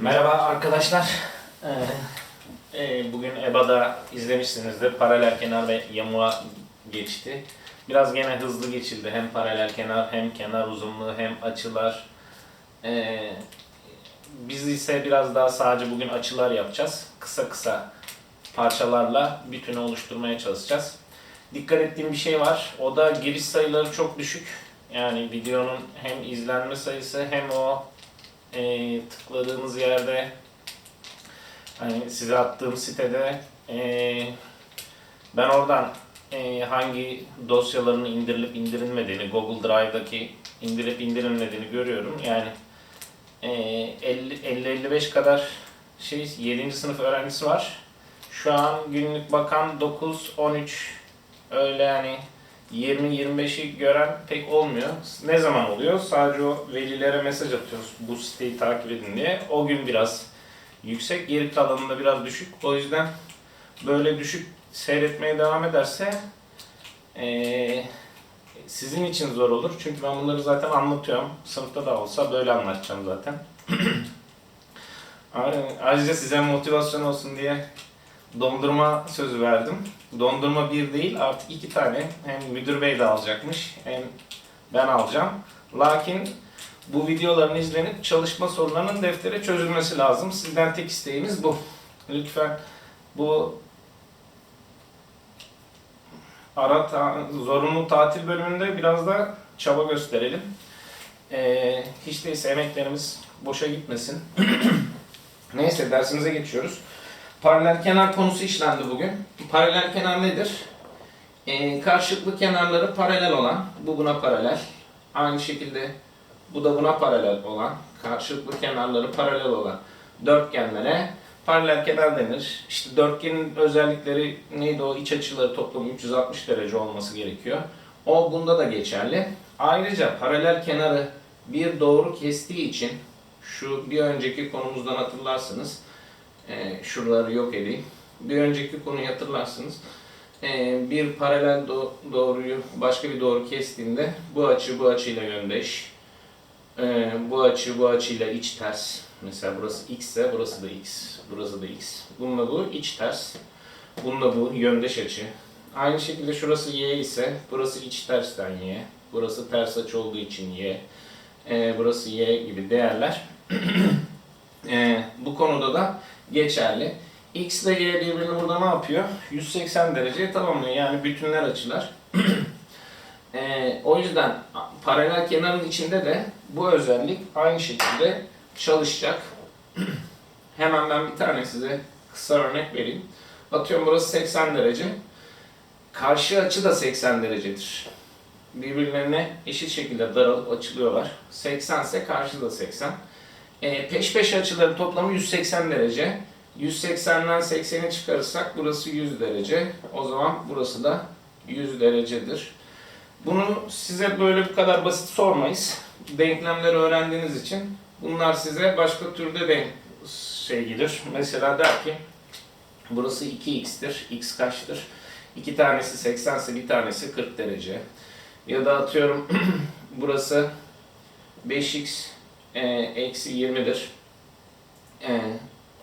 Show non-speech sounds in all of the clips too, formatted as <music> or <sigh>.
Merhaba arkadaşlar. Ee, e, bugün EBA'da izlemişsinizdir. Paralel kenar ve yamuğa geçti. Biraz gene hızlı geçildi. Hem paralel kenar hem kenar uzunluğu hem açılar. Ee, biz ise biraz daha sadece bugün açılar yapacağız. Kısa kısa parçalarla bütünü oluşturmaya çalışacağız. Dikkat ettiğim bir şey var. O da giriş sayıları çok düşük. Yani videonun hem izlenme sayısı hem o e, tıkladığınız yerde hani size attığım sitede e, ben oradan e, hangi dosyalarının indirilip indirilmediğini Google Drive'daki indirip indirilmediğini görüyorum. Yani e, 50-55 kadar şey 7. sınıf öğrencisi var. Şu an günlük bakan 9-13 öyle yani 20-25'i gören pek olmuyor. Ne zaman oluyor? Sadece o velilere mesaj atıyoruz bu siteyi takip edin diye. O gün biraz yüksek, geri kalanında biraz düşük. O yüzden böyle düşük seyretmeye devam ederse eee, sizin için zor olur. Çünkü ben bunları zaten anlatıyorum. Sınıfta da olsa böyle anlatacağım zaten. <clears throat> Ayrıca size motivasyon olsun diye dondurma sözü verdim. Dondurma bir değil artık iki tane. Hem müdür bey de alacakmış hem ben alacağım. Lakin bu videoların izlenip çalışma sorularının deftere çözülmesi lazım. Sizden tek isteğimiz bu. Lütfen bu ara ta- zorunlu tatil bölümünde biraz da çaba gösterelim. Ee, hiç değilse emeklerimiz boşa gitmesin. <clears throat> Neyse dersimize geçiyoruz. Paralel kenar konusu işlendi bugün. Paralel kenar nedir? Ee, karşılıklı kenarları paralel olan, bu buna paralel. Aynı şekilde bu da buna paralel olan, karşılıklı kenarları paralel olan dörtgenlere paralel kenar denir. İşte dörtgenin özellikleri neydi o? İç açıları toplamı 360 derece olması gerekiyor. O bunda da geçerli. Ayrıca paralel kenarı bir doğru kestiği için şu bir önceki konumuzdan hatırlarsınız. Ee, şuraları yok edeyim. Bir önceki konuyu hatırlarsınız. Ee, bir paralel do- doğruyu başka bir doğru kestiğinde bu açı bu açıyla yöndeş. Ee, bu açı bu açıyla iç ters. Mesela burası x ise burası da x. Burası da x. Bununla bu iç ters. Bununla bu yöndeş açı. Aynı şekilde şurası y ise burası iç tersten y. Burası ters açı olduğu için y. Ee, burası y gibi değerler. <clears throat> Ee, bu konuda da geçerli. X ile Y birbirini burada ne yapıyor? 180 dereceye tamamlıyor. Yani bütünler açılar. <clears throat> Ee, o yüzden paralel kenarın içinde de bu özellik aynı şekilde çalışacak. <clears throat> Hemen ben bir tane size kısa örnek vereyim. Atıyorum burası 80 derece. Karşı açı da 80 derecedir. Birbirlerine eşit şekilde daralıp açılıyorlar. 80 ise karşı da 80. E, peş peşe açıların toplamı 180 derece. 180'den 80'i çıkarırsak burası 100 derece. O zaman burası da 100 derecedir. Bunu size böyle bu kadar basit sormayız. Denklemleri öğrendiğiniz için bunlar size başka türde denk şey gelir. Mesela der ki burası 2x'tir. x kaçtır? İki tanesi 80 ise bir tanesi 40 derece. Ya da atıyorum <clears throat> burası 5x e, eksi 20'dir. E,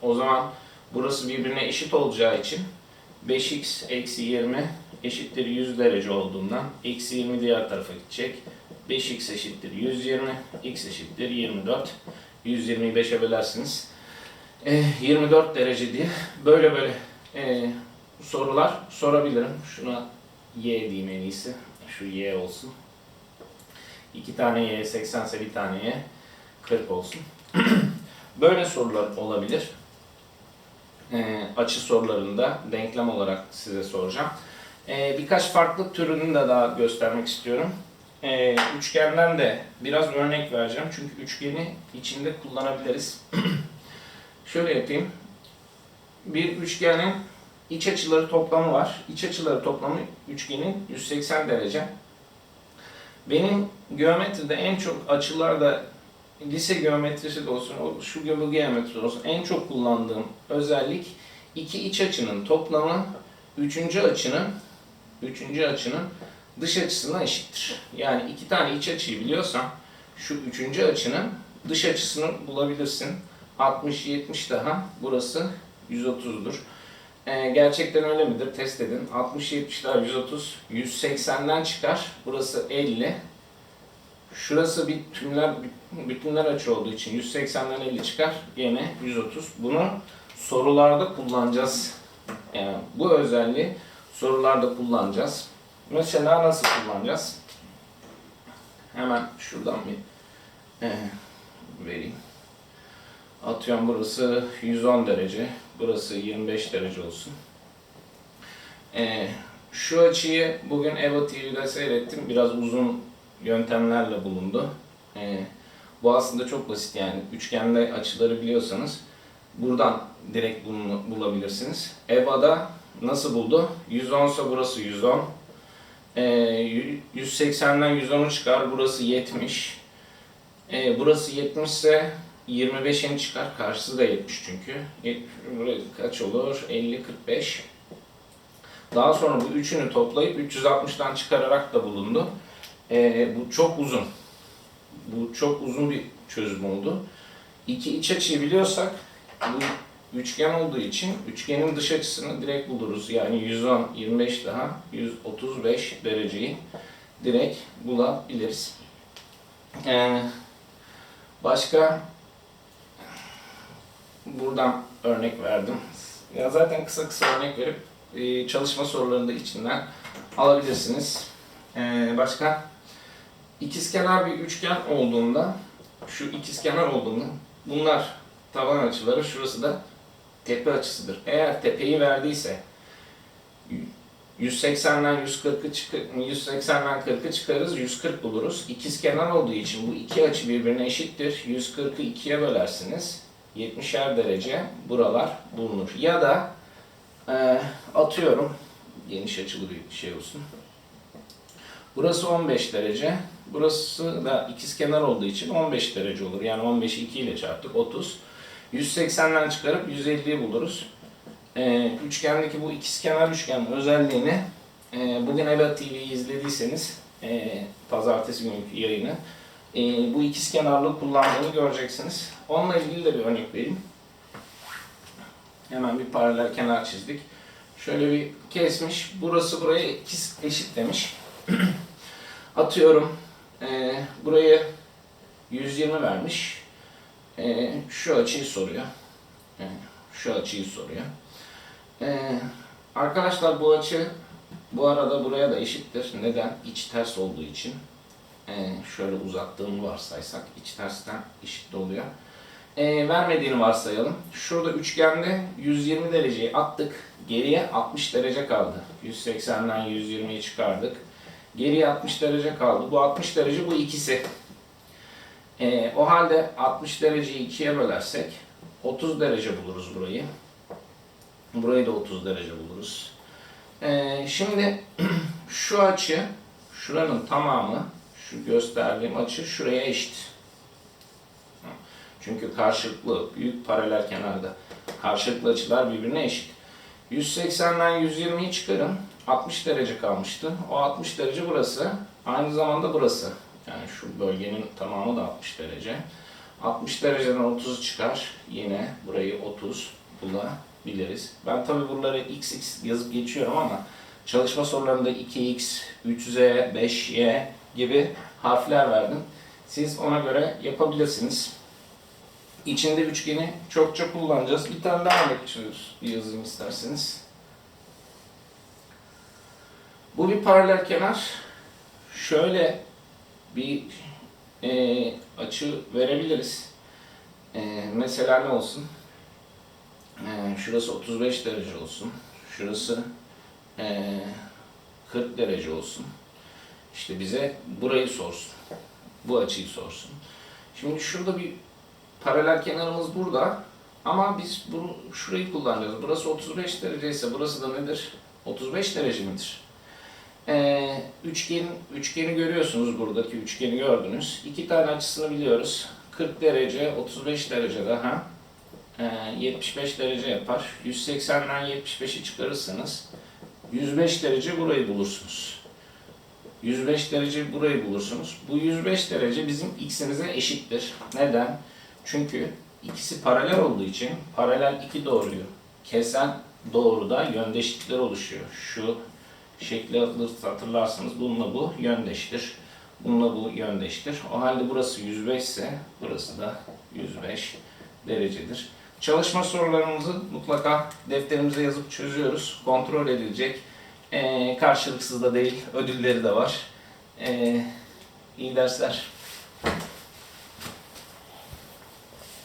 o zaman burası birbirine eşit olacağı için 5x eksi 20 eşittir 100 derece olduğundan eksi 20 diğer tarafa gidecek. 5x eşittir 120, x eşittir 24. 120'yi 5'e bölersiniz. E, 24 derece diye böyle böyle e, sorular sorabilirim. Şuna y diyeyim en iyisi. Şu y olsun. İki tane y 80 ise bir tane y 40 olsun. <clears throat> Böyle sorular olabilir. Ee, açı sorularında denklem olarak size soracağım. Ee, birkaç farklı türünü de daha göstermek istiyorum. Ee, üçgenden de biraz örnek vereceğim. Çünkü üçgeni içinde kullanabiliriz. <clears throat> Şöyle yapayım. Bir üçgenin iç açıları toplamı var. İç açıları toplamı üçgenin 180 derece. Benim geometride en çok açılarda lise geometrisi de olsun, şu gibi bu geometri de olsun en çok kullandığım özellik iki iç açının toplamı üçüncü açının üçüncü açının dış açısına eşittir. Yani iki tane iç açıyı biliyorsam şu üçüncü açının dış açısını bulabilirsin. 60, 70 daha. Burası 130'dur. Ee, gerçekten öyle midir? Test edin. 60, 70 daha 130. 180'den çıkar. Burası 50. Şurası bütünler, bütünler açı olduğu için 180'den 50 çıkar. Yine 130. Bunu sorularda kullanacağız. Yani bu özelliği sorularda kullanacağız. Mesela nasıl kullanacağız? Hemen şuradan bir eh, vereyim. Atıyorum burası 110 derece, burası 25 derece olsun. Eh, şu açıyı bugün EVA TV'de seyrettim. Biraz uzun yöntemlerle bulundu. Eh, bu aslında çok basit yani. Üçgende açıları biliyorsanız buradan direkt bunu bulabilirsiniz. EVA'da nasıl buldu? 110 ise burası 110. Ee, 180'den 110'u çıkar. Burası 70. Ee, burası 70 ise 25'ini çıkar. Karşısı da 70 çünkü. 70, burası kaç olur? 50, 45. Daha sonra bu üçünü toplayıp 360'dan çıkararak da bulundu. Ee, bu çok uzun. Bu çok uzun bir çözüm oldu. İki iç açıyı biliyorsak bu üçgen olduğu için üçgenin dış açısını direkt buluruz. Yani 110, 25 daha 135 dereceyi direkt bulabiliriz. Ee, başka buradan örnek verdim. Ya zaten kısa kısa örnek verip e, çalışma sorularını da içinden alabilirsiniz. Ee, başka ikizkenar bir üçgen olduğunda şu ikizkenar olduğunda bunlar taban açıları şurası da tepe açısıdır. Eğer tepeyi verdiyse 180'den 140'ı çıkar 180'den 40'ı çıkarırız, 140 buluruz. İkizkenar olduğu için bu iki açı birbirine eşittir. 140'ı ikiye bölersiniz. 70'er derece buralar bulunur. Ya da e, atıyorum geniş açılı bir şey olsun. Burası 15 derece. Burası da ikizkenar olduğu için 15 derece olur. Yani 15'i 2 ile çarptık 30. 180'den çıkarıp 150'yi buluruz. Ee, üçgendeki bu ikizkenar üçgen özelliğini e, bugün Ela TV'yi izlediyseniz e, pazartesi günkü yayını e, bu ikizkenarlığı kullandığını göreceksiniz. Onunla ilgili de bir örnek vereyim. Hemen bir paralel kenar çizdik. Şöyle bir kesmiş. Burası buraya ikiz eşit demiş. <clears throat> Atıyorum. E, buraya 120 vermiş. E, şu açıyı soruyor. E, şu açıyı soruyor. E, arkadaşlar bu açı bu arada buraya da eşittir. Neden? İç ters olduğu için. E, şöyle uzattığımı varsaysak iç tersten eşit oluyor. E, vermediğini varsayalım. Şurada üçgende 120 dereceyi attık. Geriye 60 derece kaldı. 180'den 120'yi çıkardık. Geriye 60 derece kaldı. Bu 60 derece bu ikisi. Ee, o halde 60 dereceyi ikiye bölersek 30 derece buluruz burayı. Burayı da 30 derece buluruz. Ee, şimdi <clears throat> şu açı, şuranın tamamı, şu gösterdiğim açı şuraya eşit. Çünkü karşılıklı, büyük paralel kenarda karşılıklı açılar birbirine eşit. 180'den 120'yi çıkarın. 60 derece kalmıştı. O 60 derece burası. Aynı zamanda burası. Yani şu bölgenin tamamı da 60 derece. 60 dereceden 30 çıkar. Yine burayı 30 bulabiliriz. Ben tabi buraları xx yazıp geçiyorum ama çalışma sorularında 2x, 3z, 5y gibi harfler verdim. Siz ona göre yapabilirsiniz. İçinde üçgeni çokça kullanacağız. Bir tane daha örnek yazayım isterseniz. Bu bir paralel kenar. Şöyle bir e, açı verebiliriz. E, mesela ne olsun? E, şurası 35 derece olsun. Şurası e, 40 derece olsun. İşte bize burayı sorsun. Bu açıyı sorsun. Şimdi şurada bir paralel kenarımız burada. Ama biz bunu şurayı kullanacağız. Burası 35 derece ise burası da nedir? 35 derece midir? Ee, üçgen, üçgeni görüyorsunuz buradaki üçgeni gördünüz. İki tane açısını biliyoruz. 40 derece, 35 derece daha. Ee, 75 derece yapar. 180'den 75'i çıkarırsanız 105 derece burayı bulursunuz. 105 derece burayı bulursunuz. Bu 105 derece bizim x'imize eşittir. Neden? Çünkü ikisi paralel olduğu için paralel iki doğruyu kesen doğruda yöndeşlikler oluşuyor. Şu şekli hatırlarsanız bununla bu yöndeştir. Bununla bu yöndeştir. O halde burası 105 ise burası da 105 derecedir. Çalışma sorularımızı mutlaka defterimize yazıp çözüyoruz. Kontrol edilecek. Ee, karşılıksız da değil, ödülleri de var. Ee, iyi dersler.